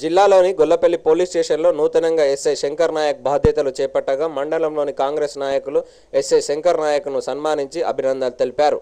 జిల్లాలోని గొల్లపల్లి పోలీస్ స్టేషన్లో నూతనంగా ఎస్ఐ శంకర్ నాయక్ బాధ్యతలు చేపట్టగా మండలంలోని కాంగ్రెస్ నాయకులు ఎస్ఐ శంకర్ నాయక్ను సన్మానించి అభినందనలు తెలిపారు.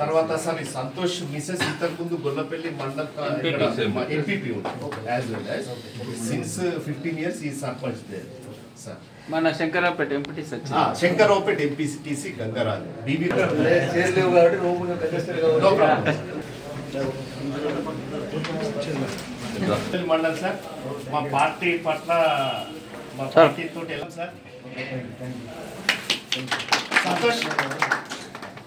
తర్వాత సార్ ఈ సంతోష్ మిసెస్ ఇంతకు ముందు Gollapalli mandal MPP as well as since fifteen years ఈ సర్పంచ్ దేర్ సార్ మన శంకరాపేట ఎంపీటీ సచిన్ శంకరావుపేట ఎంపీసీటీసీ గంగరాజు. బీబీ చేయలేవు కాబట్టి రూమ్ కంటెస్టెడ్ నో కాబట్టి ప్రాబ్లం మండల్ సార్ మా పార్టీ పట్ల మా పార్టీ తోటి వెళ్ళాం సార్? సంతోష్.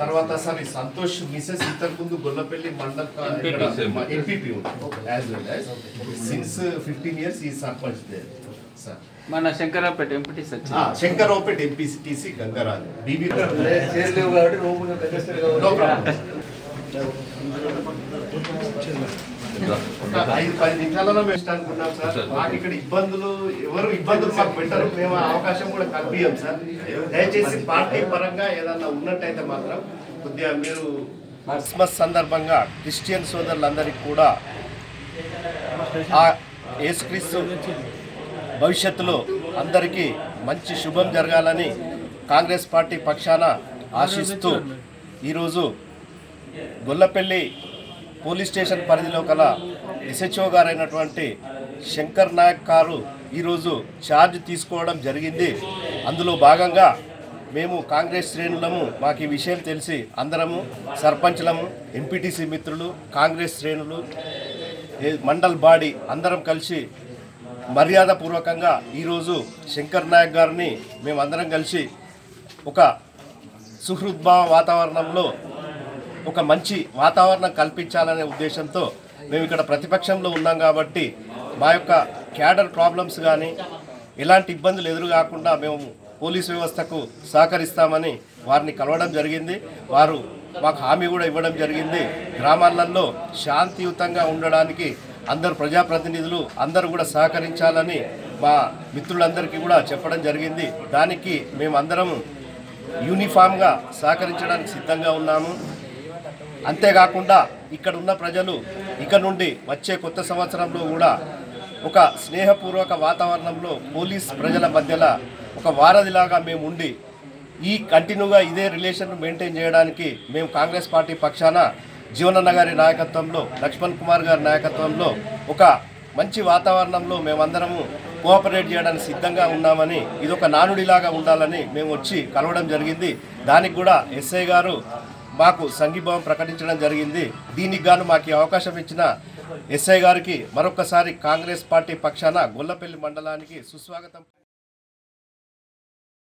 తర్వాత సార్ ఈ సంతోష్ మిసెస్ ఇంతకు ముందు Gollapalli mandal MPP as well as since fifteen years ఈ సర్పంచ్ సార్ మన శంకరాపేట ఎంపీటీ సచిన్. శంకరావుపేట ఎంపీసీటీసీ గంగరాజు. బీబీ ఐదు పది నిమిషాలలో మేము అనుకున్నాం సార్ మాకు ఇక్కడ ఇబ్బందులు ఎవరు ఇబ్బందులు మాకు పెట్టరు మేము అవకాశం కూడా కల్పించాం సార్ దయచేసి పార్టీ పరంగా ఏదన్నా ఉన్నట్టయితే మాత్రం కొద్దిగా మీరు క్రిస్మస్ సందర్భంగా క్రిస్టియన్ సోదరులందరికీ కూడా ఆ యేసుక్రీస్తు భవిష్యత్తులో అందరికీ మంచి శుభం జరగాలని కాంగ్రెస్ పార్టీ పక్షాన ఆశిస్తూ ఈరోజు గొల్లపల్లి పోలీస్ స్టేషన్ పరిధిలో కల ఎస్హెచ్ఓ గారైనటువంటి శంకర్ నాయక్ గారు ఈరోజు ఛార్జ్ తీసుకోవడం జరిగింది. అందులో భాగంగా మేము కాంగ్రెస్ శ్రేణులము మాకు ఈ విషయం తెలిసి అందరము సర్పంచ్లము ఎంపీటీసీ మిత్రులు కాంగ్రెస్ శ్రేణులు మండల్ బాడీ అందరం కలిసి మర్యాదపూర్వకంగా ఈరోజు శంకర్ నాయక్ గారిని మేమందరం కలిసి ఒక సుహృద్భావ వాతావరణంలో ఒక మంచి వాతావరణం కల్పించాలనే ఉద్దేశంతో మేము ఇక్కడ ప్రతిపక్షంలో ఉన్నాం కాబట్టి మా యొక్క క్యాడర్ ప్రాబ్లమ్స్ కానీ ఎలాంటి ఇబ్బందులు ఎదురు కాకుండా మేము పోలీస్ వ్యవస్థకు సహకరిస్తామని వారిని కలవడం జరిగింది. వారు మాకు హామీ కూడా ఇవ్వడం జరిగింది. గ్రామాలలో శాంతియుతంగా ఉండడానికి అందరు ప్రజాప్రతినిధులు అందరూ కూడా సహకరించాలని మా మిత్రులందరికీ కూడా చెప్పడం జరిగింది. దానికి మేమందరం యూనిఫామ్గా సహకరించడానికి సిద్ధంగా ఉన్నాము. అంతేకాకుండా ఇక్కడ ఉన్న ప్రజలు ఇక నుండి వచ్చే కొత్త సంవత్సరంలో కూడా ఒక స్నేహపూర్వక వాతావరణంలో పోలీస్ ప్రజల మధ్యలో ఒక వారధిలాగా మేము ఉండి ఈ కంటిన్యూగా ఇదే రిలేషన్ మెయింటైన్ చేయడానికి మేము కాంగ్రెస్ పార్టీ పక్షాన జీవనన్న గారి నాయకత్వంలో లక్ష్మణ్ కుమార్ గారి నాయకత్వంలో ఒక మంచి వాతావరణంలో మేమందరము కోఆపరేట్ చేయడానికి సిద్ధంగా ఉన్నామని ఇది ఒక నానుడిలాగా ఉండాలని మేము వచ్చి కలవడం జరిగింది. దానికి కూడా ఎస్ఐ గారు మాకు సంఘీభావం ప్రకటించడం జరిగింది. దీనికి గాను మాకు అవకాశం ఇచ్చిన ఎస్ఐ గారికి మరొకసారి కాంగ్రెస్ పార్టీ పక్షాన గొల్లపల్లి మండలానికి సుస్వాగతం.